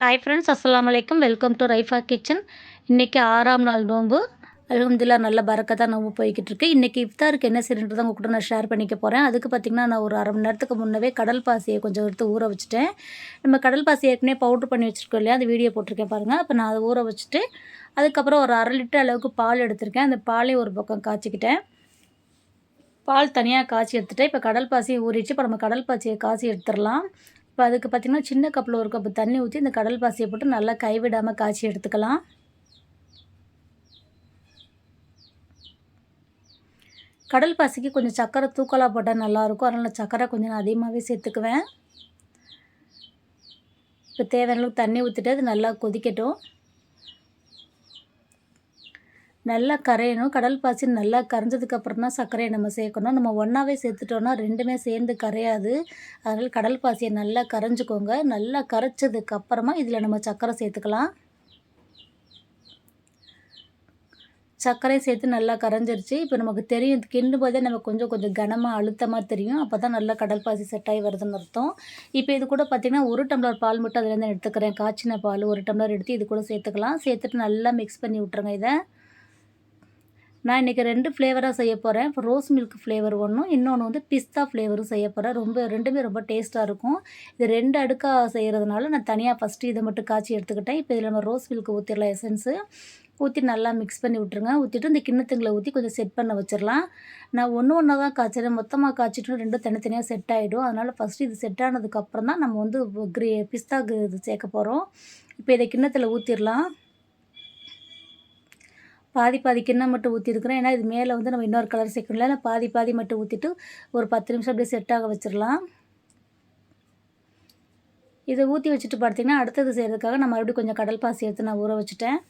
Hi friends அஸ்லாம் வலைக்கம் welcome to Raifa kitchen இன்றைக்கி ஆறாம் நாள் நோன்பு. அலமதுல்லா நல்ல பறக்கத்தான் நோம்பு போய்கிட்டு இருக்கு இன்றைக்கி இஃப்தாருக்கு என்ன செய்யறதை உங்கள் கூட நான் ஷேர் பண்ணிக்க போகிறேன் அதுக்கு பார்த்திங்கன்னா நான் ஒரு அரை மணி நேரத்துக்கு முன்னவே கடல் பாசியை கொஞ்சம் எடுத்து ஊற வச்சுட்டேன். நம்ம கடல் பாசி ஏற்கனவே பவுட்ரு பண்ணி வச்சுருக்கோம் இல்லையா? அந்த வீடியோ போட்டிருக்கேன் பாருங்கள் அப்போ நான் அதை ஊற வச்சுட்டு அதுக்கப்புறம் ஒரு அரை லிட்டர் அளவுக்கு பால் எடுத்திருக்கேன். அந்த பாலையும் ஒரு பக்கம் காய்ச்சிக்கிட்டேன். பால் தனியாக காய்ச்சி எடுத்துகிட்டு இப்போ கடல் பாசி ஊறிச்சு இப்போ நம்ம கடல் பாசியை காய்ச்சி எடுத்துடலாம். இப்போ அதுக்கு பார்த்திங்கன்னா சின்ன கப்பில் ஒரு கப்பு தண்ணி ஊற்றி இந்த கடல் பாசியை போட்டு நல்லா கைவிடாமல் காய்ச்சி எடுத்துக்கலாம். கடல் பாசிக்கு கொஞ்சம் சக்கரை தூக்கலாக போட்டால் நல்லாயிருக்கும். அதனால் சக்கரை கொஞ்சம் நான் அதிகமாகவே சேர்த்துக்குவேன். இப்போ தேவையான அளவுக்கு தண்ணி ஊற்றிட்டு அது நல்லா கொதிக்கட்டும். நல்லா கரையணும். கடல் பாசி நல்லா கரைஞ்சதுக்கப்புறம் தான் சர்க்கரையை நம்ம சேர்க்கணும். நம்ம ஒன்றாவே சேர்த்துட்டோன்னா ரெண்டுமே சேர்ந்து கரையாது. அதனால் கடல் பாசியை நல்லா கரைஞ்சிக்கோங்க. நல்லா கரைச்சதுக்கப்புறமா இதில் நம்ம சர்க்கரை சேர்த்துக்கலாம். சர்க்கரையும் சேர்த்து நல்லா கரைஞ்சிருச்சு. இப்போ நமக்கு தெரியும் கிண்டும் போதே நமக்கு கொஞ்சம் கொஞ்சம் கனமாக அழுத்தமாக தெரியும். அப்போ தான் நல்லா கடல் பாசி செட் ஆகி வருதுன்னு அர்த்தம். இப்போ இது கூட பார்த்திங்கன்னா ஒரு டம்ளர் பால் மட்டும் அதுலேருந்து எடுத்துக்கிறேன். காய்ச்சின பால் ஒரு டம்ளர் எடுத்து இது கூட சேர்த்துக்கலாம். சேர்த்துட்டு நல்லா மிக்ஸ் பண்ணி விட்ருங்க இதை. நான் இன்றைக்கி ரெண்டு ஃப்ளேவராக செய்ய போகிறேன் இப்போ ரோஸ் மில்க் ஃப்ளேவர் ஒன்றும் இன்னொன்று வந்து பிஸ்தா ஃப்ளேவரும் செய்ய போகிறேன் ரொம்ப ரெண்டுமே ரொம்ப டேஸ்ட்டாக இருக்கும். இது ரெண்டு அடுக்காக செய்கிறதுனால நான் தனியாக ஃபஸ்ட்டு இதை மட்டும் காய்ச்சி எடுத்துக்கிட்டேன். இப்போ இதில் நம்ம ரோஸ் மில்க் ஊற்றிடலாம் எசன்ஸு ஊற்றி நல்லா மிக்ஸ் பண்ணி விட்ருங்க ஊற்றிட்டு இந்த கிண்ணத்துங்களை ஊற்றி கொஞ்சம் செட் பண்ண வச்சிடலாம். நான் ஒன்று ஒன்றா தான் காய்ச்சிறேன் மொத்தமாக காய்ச்சிட்டு ரெண்டும் தனித்தனியாக செட் ஆகிடும் அதனால் ஃபஸ்ட்டு இது செட் ஆனதுக்கப்புறம் தான் நம்ம வந்து க்ரே பிஸ்தா இது சேர்க்க போகிறோம் இப்போ இதை கிண்ணத்தில் ஊற்றிடலாம் பாதி பாதி கிண்ணம் மட்டும் ஊற்றிருக்கிறேன் ஏன்னா இது மேலே வந்து நம்ம இன்னொரு கலர் சேர்க்கணும்ல நான் பாதி பாதி மட்டும் ஊற்றிட்டு ஒரு பத்து நிமிஷம் அப்படியே செட் ஆக வச்சிடலாம். இதை ஊற்றி வச்சுட்டு பார்த்தீங்கன்னா அடுத்தது செய்கிறதுக்காக நான் மறுபடியும் கொஞ்சம் கடல் பாசி எடுத்து நான் ஊற வச்சுட்டேன்.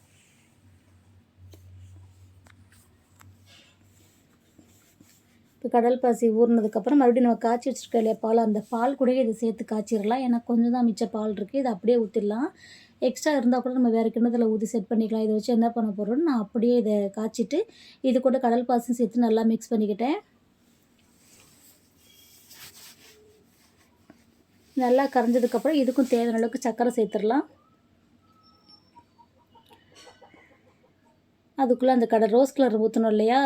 இப்போ கடல் பாசி ஊறினதுக்கப்புறம் மறுபடியும் நம்ம காய்ச்சி வச்சுருக்க இல்லையா பால் அந்த பால் கூட இதை சேர்த்து காய்ச்சிடலாம். ஏன்னா கொஞ்சம் தான் மிச்ச பால் இருக்குது இதை அப்படியே ஊற்றிடலாம் எக்ஸ்ட்ரா இருந்தால் கூட நம்ம வேறு கிண்ணத்தில் ஊற்றி செட் பண்ணிக்கலாம். இதை வச்சு என்ன பண்ண போகிறோம்னு நான் அப்படியே இதை காய்ச்சிட்டு இது கூட கடல் பாசம் சேர்த்து நல்லா மிக்ஸ் பண்ணிக்கிட்டேன். நல்லா கரைஞ்சதுக்கப்புறம் இதுக்கும் தேவையான அளவுக்கு சர்க்கரை சேர்த்துடலாம். அதுக்குள்ளே அந்த கடை ரோஸ் கலர் ஊற்றணும் இல்லையா?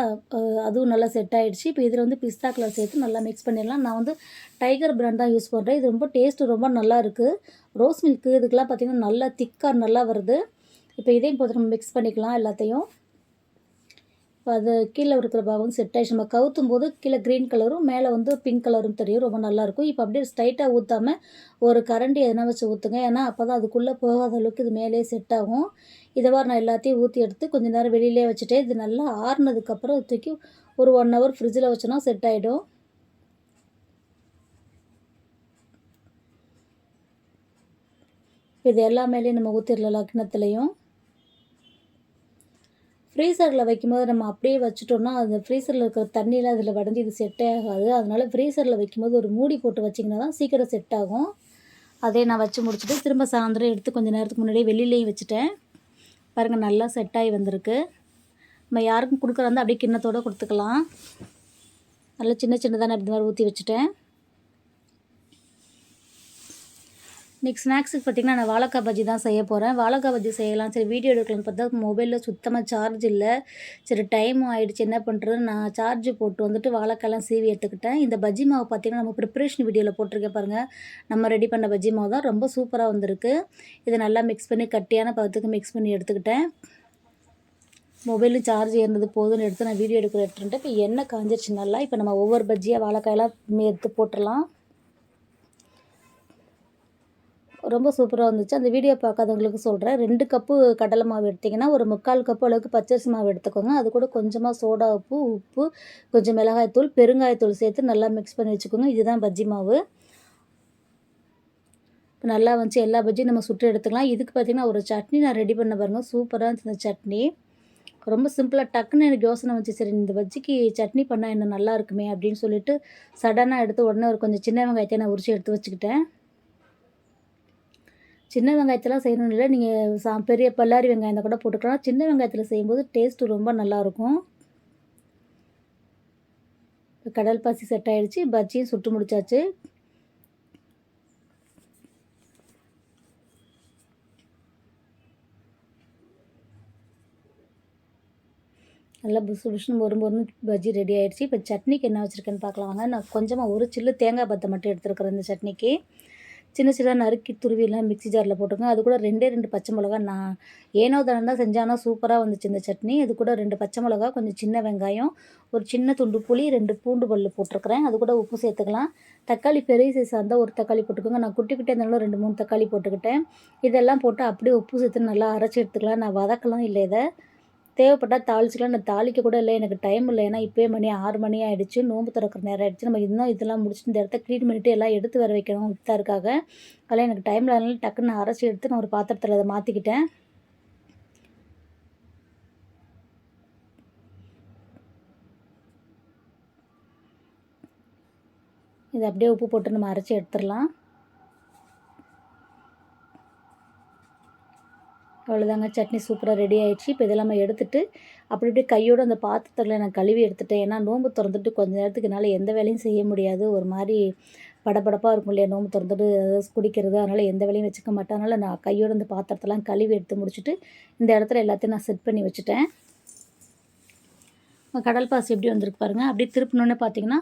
அதுவும் நல்லா செட் ஆகிடுச்சு இப்போ இதில் வந்து பிஸ்தா கலர் சேர்த்து நல்லா மிக்ஸ் பண்ணிடலாம். நான் வந்து டைகர் பிராண்ட் தான் யூஸ் பண்ணுறேன் இது ரொம்ப டேஸ்ட்டு ரொம்ப நல்லா இருக்குது ரோஸ் மில்க்கு இதுக்கெலாம் பார்த்திங்கன்னா நல்லா திக்காக நல்லா வருது. இப்போ இதையும் போட்டு நம்ம மிக்ஸ் பண்ணிக்கலாம் எல்லாத்தையும். இப்போ அது கீழே இருக்கிற பாகம் செட் ஆகிடுச்சு நம்ம கவுத்தும் போது கீழே க்ரீன் கலரும் மேலே வந்து பிங்க் கலரும் தெரியும். ரொம்ப நல்லாயிருக்கும் இப்போ அப்படியே ஸ்ட்ரைட்டாக ஊற்றாமல் ஒரு கரண்டி எதனா வச்சு ஊற்றுங்க ஏன்னா அப்போ தான் அதுக்குள்ளே போகாத அளவுக்கு இது மேலே செட் ஆகும். இதை மாதிரி நான் எல்லாத்தையும் ஊற்றி எடுத்து கொஞ்சம் நேரம் வெளியிலே வச்சுட்டு இது நல்லா ஆறுனதுக்கப்புறம் தூக்கி ஒரு ஒன் ஹவர் ஃப்ரிட்ஜில் வச்சோன்னா செட் ஆகிடும் இது எல்லா மேலேயும் நம்ம ஊற்றிடலாம் கிணத்துலையும் ஃப்ரீசரில் வைக்கும்போது நம்ம அப்படியே வச்சுட்டோம்னா அந்த ஃப்ரீசரில் இருக்கிற தண்ணியில் அதில் வடைஞ்சி இது செட்டே ஆகாது. அதனால் ஃப்ரீசரில் வைக்கும்போது ஒரு மூடி போட்டு வச்சிங்கன்னா தான் சீக்கிரம் செட் ஆகும். அதே நான் வச்சு முடிச்சுட்டு திரும்ப சாயந்தரம் எடுத்து கொஞ்சம் நேரத்துக்கு முன்னாடியே வெளியிலேயும் வச்சுட்டேன். பாருங்கள் நல்லா செட் ஆகி வந்திருக்கு. நம்ம யாருக்கும் கொடுக்குறாந்தா அப்படியே கிண்ணத்தோடு கொடுத்துக்கலாம். நல்லா சின்ன சின்னதான அப்படி மாதிரி ஊற்றி வச்சுட்டேன். இன்றைக்கி ஸ்நாக்ஸுக்கு பார்த்திங்கன்னா நான் வாழைக்காய் பஜ்ஜி தான் செய்ய போகிறேன் வாழைக்காய் பஜ்ஜி செய்யலாம். சரி வீடியோ எடுக்கலாம்னு பார்த்தா மொபைலில் சுத்தமாக சார்ஜ் இல்லை. சரி டைமும் ஆகிடுச்சு என்ன பண்ணுறது நான் சார்ஜ் போட்டு வந்துட்டு வாழைக்காயெல்லாம் சீவி எடுத்துக்கிட்டேன். இந்த பஜ்ஜி மாவு பார்த்திங்கன்னா நம்ம ப்ரிப்ரேஷன் வீடியோவில் போட்டிருக்கேன் பாருங்கள் நம்ம ரெடி பண்ண பஜ்ஜி மாவு தான். ரொம்ப சூப்பராக வந்திருக்கு. இதை நல்லா மிக்ஸ் பண்ணி கட்டியான பதத்துக்கு மிக்ஸ் பண்ணி எடுத்துக்கிட்டேன். மொபைலும் சார்ஜ் ஏறினது போதும்னு எடுத்து நான் வீடியோ எடுக்கிற எடுத்துட்டு இப்போ எண்ணெய் காஞ்சிருச்சு நல்லா இப்போ நம்ம ஒவ்வொரு பஜ்ஜியாக வாழைக்காயெல்லாம் எடுத்து போட்டுடலாம். ரொம்ப சூப்பராக வந்துச்சு அந்த வீடியோ பார்க்காதவங்களுக்கு சொல்கிறேன் ரெண்டு கப்பு கடலை மாவு எடுத்திங்கன்னா ஒரு முக்கால் கப்பு அளவுக்கு பச்சரிசி மாவு எடுத்துக்கோங்க. அது கூட கொஞ்சமாக சோடா உப்பு உப்பு கொஞ்சம் மிளகாய்த்தூள் பெருங்காயத்தூள் சேர்த்து நல்லா மிக்ஸ் பண்ணி வச்சுக்கோங்க. இதுதான் பஜ்ஜி மாவு. இப்போ நல்லா வந்துச்சு. எல்லா பஜ்ஜியும் நம்ம சுட்டு எடுத்துக்கலாம். இதுக்கு பார்த்திங்கன்னா ஒரு சட்னி நான் ரெடி பண்ண பாருங்கள் சூப்பராக இருந்துச்சு இந்த சட்னி. ரொம்ப சிம்பிளாக டக்குன்னு எனக்கு யோசனை வந்துச்சு. சரி இந்த பஜ்ஜிக்கு சட்னி பண்ணால் என்ன நல்லா இருக்குமே அப்படின்னு சொல்லிட்டு சடனாக எடுத்து உடனே ஒரு கொஞ்சம் சின்ன வெங்காயத்தை நான் உரிச்சு எடுத்து வச்சுக்கிட்டேன். சின்ன வெங்காயத்தெல்லாம் செய்யணும் இல்லை நீங்கள் சா பெரிய பல்லாரி வெங்காயம் கூட போட்டுக்கலாம். சின்ன வெங்காயத்தில் செய்யும்போது டேஸ்ட்டு ரொம்ப நல்லாயிருக்கும். கடல் பாசி செட் ஆகிடுச்சு பஜ்ஜியும் சுட்டு முடிச்சாச்சு. நல்லா புசு புஷுன்னு ஒரு பொருள் பஜ்ஜி ரெடி ஆகிடுச்சு இப்போ சட்னிக்கு என்ன வச்சுருக்கேன்னு பார்க்கலாம். வாங்க நான் கொஞ்சமாக ஒரு சில்லு தேங்காய் பத்தை மட்டும் எடுத்துருக்குறேன் இந்த சட்னிக்கு. சின்ன சின்னதாக நறுக்கி துருவிலாம் மிக்ஸி ஜாரில் போட்டுருங்க அது கூட ரெண்டே ரெண்டு பச்சை மிளகா நான் ஏனோ தானே தான் செஞ்சானா சூப்பராக வந்துச்சு இந்த சட்னி. அது கூட ரெண்டு பச்சை மிளகா கொஞ்சம் சின்ன வெங்காயம் ஒரு சின்ன துண்டு புளி ரெண்டு பூண்டு பல் போட்டிருக்கிறேன். அது கூட உப்பு சேர்த்துக்கலாம். தக்காளி பெரிய சைஸாக இருந்தால் ஒரு தக்காளி போட்டுக்கோங்க. நான் குட்டி குட்டி இருந்தாலும் ரெண்டு மூணு தக்காளி போட்டுக்கிட்டேன். இதெல்லாம் போட்டு அப்படியே உப்பு சேர்த்து நல்லா அரைச்சி எடுத்துக்கலாம். நான் வதக்கலாம் இல்லை இதை. தேவைப்பட்டால் தாளிச்சிக்கலாம். நான் தாளிக்க கூட இல்லை. எனக்கு டைம் இல்லை. ஏன்னா இப்போயே மணி ஆறு மணி ஆகிடுச்சு நோம்பு திறக்கிற நேரம் ஆகிடுச்சு நம்ம இன்னும் இதெல்லாம் முடிச்சுட்டு இந்த இடத்த க்ளீன் பண்ணிவிட்டு எல்லாம் எடுத்து வர வைக்கணும். இஃப்தாருக்காக அதெல்லாம் எனக்கு டைம் இல்லாதனால டக்குன்னு அரைச்சி எடுத்து நான் ஒரு பாத்திரத்தில் அதை மாற்றிக்கிட்டேன் இதை அப்படியே உப்பு போட்டு நம்ம அரைச்சி எடுத்துடலாம். அவ்வளோதாங்க சட்னி சூப்பராக ரெடி ஆகிடுச்சு இப்போ இதெல்லாம் நம்ம எடுத்துட்டு அப்படி இப்படி கையோடு அந்த பாத்திரத்தில் நான் கழுவி எடுத்துட்டேன். ஏன்னா நோம்பு திறந்துட்டு கொஞ்ச நேரத்துக்கு என்னால் எந்த வேலையும் செய்ய முடியாது. ஒரு மாதிரி படபடப்பாக இருக்கும் இல்லையா நோம்பு திறந்துட்டு குடிக்கிறது. அதனால் எந்த வேலையும் வச்சுக்க மாட்டேன். அதனால் நான் கையோடு அந்த பாத்திரத்தெல்லாம் கழுவி எடுத்து முடிச்சுட்டு இந்த இடத்துல எல்லாத்தையும் நான் செட் பண்ணி வச்சுட்டேன். கடல் பாசி எப்படி வந்திருக்கு பாருங்கள் அப்படியே திருப்பினோன்னே பார்த்தீங்கன்னா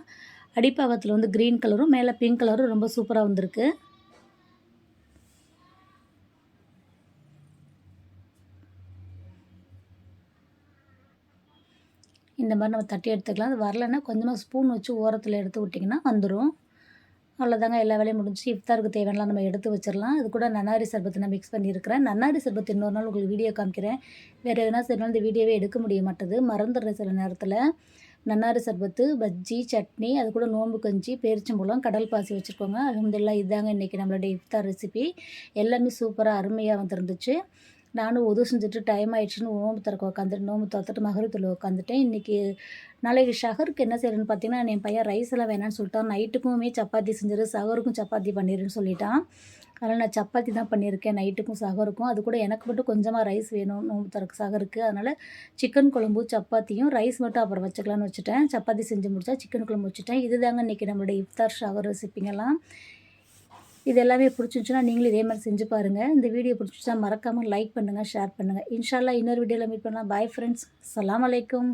அடிப்பாகத்தில் வந்து க்ரீன் கலரும் மேலே பிங்க் கலரும் ரொம்ப சூப்பராக வந்திருக்கு. இந்த மாதிரி நம்ம தட்டி எடுத்துக்கலாம். அது வரலைன்னா கொஞ்சமாக ஸ்பூன் வச்சு ஓரத்தில் எடுத்து விட்டிங்கன்னா வந்துடும் அவ்வளோதாங்க எல்லா வேலையும் முடிஞ்சு இஃப்தாருக்கு தேவையானலாம் நம்ம எடுத்து வச்சிடலாம். அது கூட நன்னாரி சர்பத்தை நான் மிக்ஸ் பண்ணியிருக்கிறேன். நன்னாரி சர்பத்து இன்னொரு நாள் உங்களுக்கு வீடியோ காமிக்கிறேன். வேறு எதுனா சரினாலும் இந்த வீடியோவே எடுக்க முடிய மாட்டேது. மறந்துடுறேன் சில நேரத்தில். நன்னாரி சர்பத்து பஜ்ஜி சட்னி அது கூட நோம்பு கஞ்சி பேரிச்சம்பழம் கடல் பாசி வச்சுருக்கோங்க. அலமதுல்லா இதாங்க இன்றைக்கி நம்மளுடைய இஃப்தார் ரெசிபி எல்லாமே சூப்பராக அருமையாக வந்துருந்துச்சு. நானும் உதவு செஞ்சுட்டு டைம் ஆயிடுச்சுன்னு நோம்பு திறக்க உட்காந்துட்டு நோம்பு திறத்துட்டு மகரத்தில் உட்காந்துட்டேன் இன்றைக்கி நாளைக்கு ஷஹருக்கு என்ன செய்யறேன்னு பார்த்தீங்கன்னா என் பையன் ரைஸ் எல்லாம் வேணான்னு சொல்லிட்டான். நைட்டுக்குமே சப்பாத்தி செஞ்சிரு சகருக்கும் சப்பாத்தி பண்ணிடுன்னு சொல்லிட்டான். அதனால் நான் சப்பாத்தி தான் பண்ணியிருக்கேன் நைட்டுக்கும் சகருக்கும். அது கூட எனக்கு மட்டும் கொஞ்சமாக ரைஸ் வேணும் நோம்பு திறக்க சகருக்கு. அதனால் சிக்கன் குழம்பு சப்பாத்தியும் ரைஸ் மட்டும் அப்புறம் வச்சுக்கலான்னு வச்சுட்டேன். சப்பாத்தி செஞ்சு முடிச்சா சிக்கன் குழம்பு வச்சுட்டேன். இது தாங்க இன்றைக்கி நம்மளுடைய இஃப்தார் ஷவர் ரெசிப்பிங்கெல்லாம் இது எல்லாமே பிடிச்சிருந்துச்சுன்னா நீங்களும் இதே மாதிரி செஞ்சு பாருங்கள் இந்த வீடியோ பிடிச்சிச்சுன்னா மறக்காமல் லைக் பண்ணுங்கள் ஷேர் பண்ணுங்கள் இன்ஷால்லா இன்னொரு வீடியோவில் மீட் பண்ணலாம். பாய் ஃப்ரெண்ட்ஸ் அலாம் அலைக்கும்